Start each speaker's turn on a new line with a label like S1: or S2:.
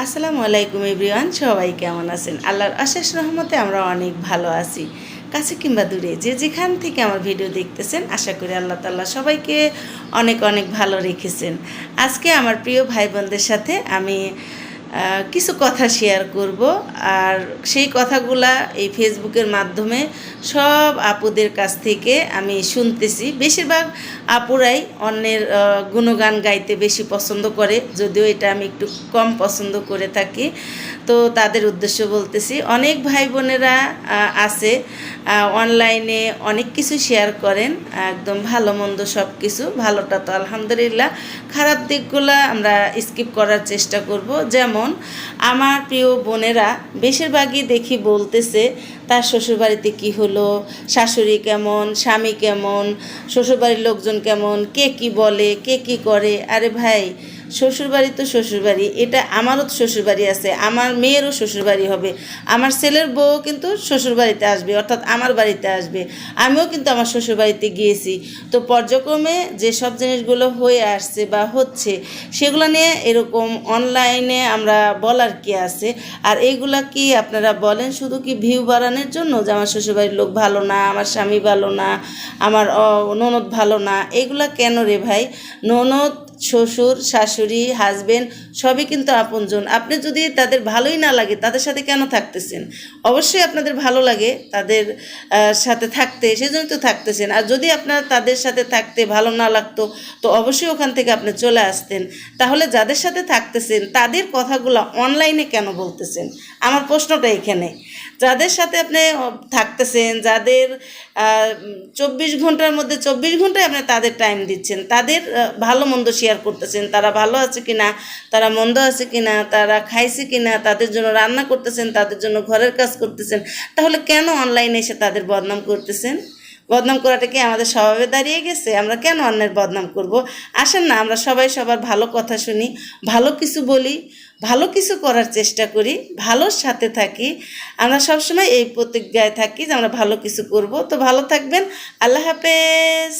S1: আসসালামু আলাইকুম এভরিওয়ান, সবাই কেমন আছেন? আল্লাহর অশেষ রহমতে আমরা অনেক ভালো আছি। কাছে কিংবা দূরে, যে যেখান থেকে আমার ভিডিও দেখতেছেন, আশা করি আল্লাহ তাল্লাহ সবাইকে অনেক অনেক ভালো রেখেছেন। আজকে আমার প্রিয় ভাই বোনদের সাথে আমি কিছু কথা শেয়ার করব। আর সেই কথাগুলা এই ফেসবুকের মাধ্যমে সব আপুদের কাছ থেকে আমি শুনতেছি। বেশিরভাগ আপুরাই অন্যের গুণগান গাইতে বেশি পছন্দ করে, যদিও এটা আমি একটু কম পছন্দ করে থাকি। তো তাদের উদ্দেশ্য বলতেছি, অনেক ভাই বোনেরা আছে অনলাইনে অনেক কিছু শেয়ার করেন, একদম ভালো মন্দ সব কিছু ভালোটা তো আলহামদুলিল্লাহ। খারাপ দিকগুলো আমরা স্কিপ করার চেষ্টা করব। যেমন আমার প্রিয় বোনেরা বেশিরভাগই দেখি বলতেছে, তার শ্বশুরবাড়িতে কি হলো? শাশুড়ি কেমন? স্বামী কেমন? শ্বশুরবাড়ির লোকজন কেমন? কে কি বলে? কে কি করে? আরে ভাই শ্বশুরবাড়ি তো শ্বশুরবাড়ি, এটা আমারও তো শ্বশুরবাড়ি আছে, আমার মেয়েরও শ্বশুরবাড়ি হবে, আমার ছেলের বউ কিন্তু শ্বশুরবাড়িতে আসবে, অর্থাৎ আমার বাড়িতে আসবে, আমিও কিন্তু আমার শ্বশুরবাড়িতে গিয়েছি, তো পর্যক্রমে যে সব জিনিসগুলো হয়ে আসছে বা হচ্ছে, সেগুলো নিয়ে এরকম অনলাইনে আমরা বলার কি আছে, আর এইগুলা কি আপনারা বলেন শুধু কি ভিউ বাড়ানোর জন্য যে আমার শ্বশুরবাড়ির লোক ভালো না, আমার স্বামী ভালো না, আমার ননদ ভালো না, এগুলা কেন রে ভাই? ননদ শ্বশুর, শাশুড়ি হাজবেন্ড সবই কিন্তু আপনজন। আপনি যদি তাদের ভালোই না লাগে, তাদের সাথে কেন থাকতেছেন? অবশ্যই আপনাদের ভালো লাগে তাদের সাথে থাকতে, সেজন্য তো থাকতেছেন। আর যদি আপনার তাদের সাথে থাকতে ভালো না লাগতো, তো অবশ্যই ওখান থেকে আপনি চলে আসতেন। তাহলে যাদের সাথে থাকতেছেন, তাদের কথাগুলো অনলাইনে কেন বলতেছেন? আমার প্রশ্নটা এখানে। যাদের সাথে আপনি থাকতেছেন, যাদের চব্বিশ ঘণ্টার মধ্যে চব্বিশ ঘন্টায় আপনি তাদের টাইম দিচ্ছেন, তাদের ভালো মন্দ শেয়ার করতেছেন, তারা ভালো আছে কি না তারা মন্দ আছে কি না তারা খাইছে কি না তাদের জন্য রান্না করতেছেন, তাদের জন্য ঘরের কাজ করতেছেন, তাহলে কেন অনলাইনে এসে তাদের বদনাম করতেছেন? বদনাম করাটা কি আমাদের স্বভাবে দাঁড়িয়ে গেছে? আমরা কেন অন্যের বদনাম করব? আসেন না, আমরা সবাই সবার ভালো কথা শুনি, ভালো কিছু বলি, ভালো কিছু করার চেষ্টা করি, ভালোর সাথে থাকি। আমরা সবসময় এই প্রতিজ্ঞায় থাকি যে আমরা ভালো কিছু করব। তো ভালো থাকবেন, আল্লাহ হাফেজ।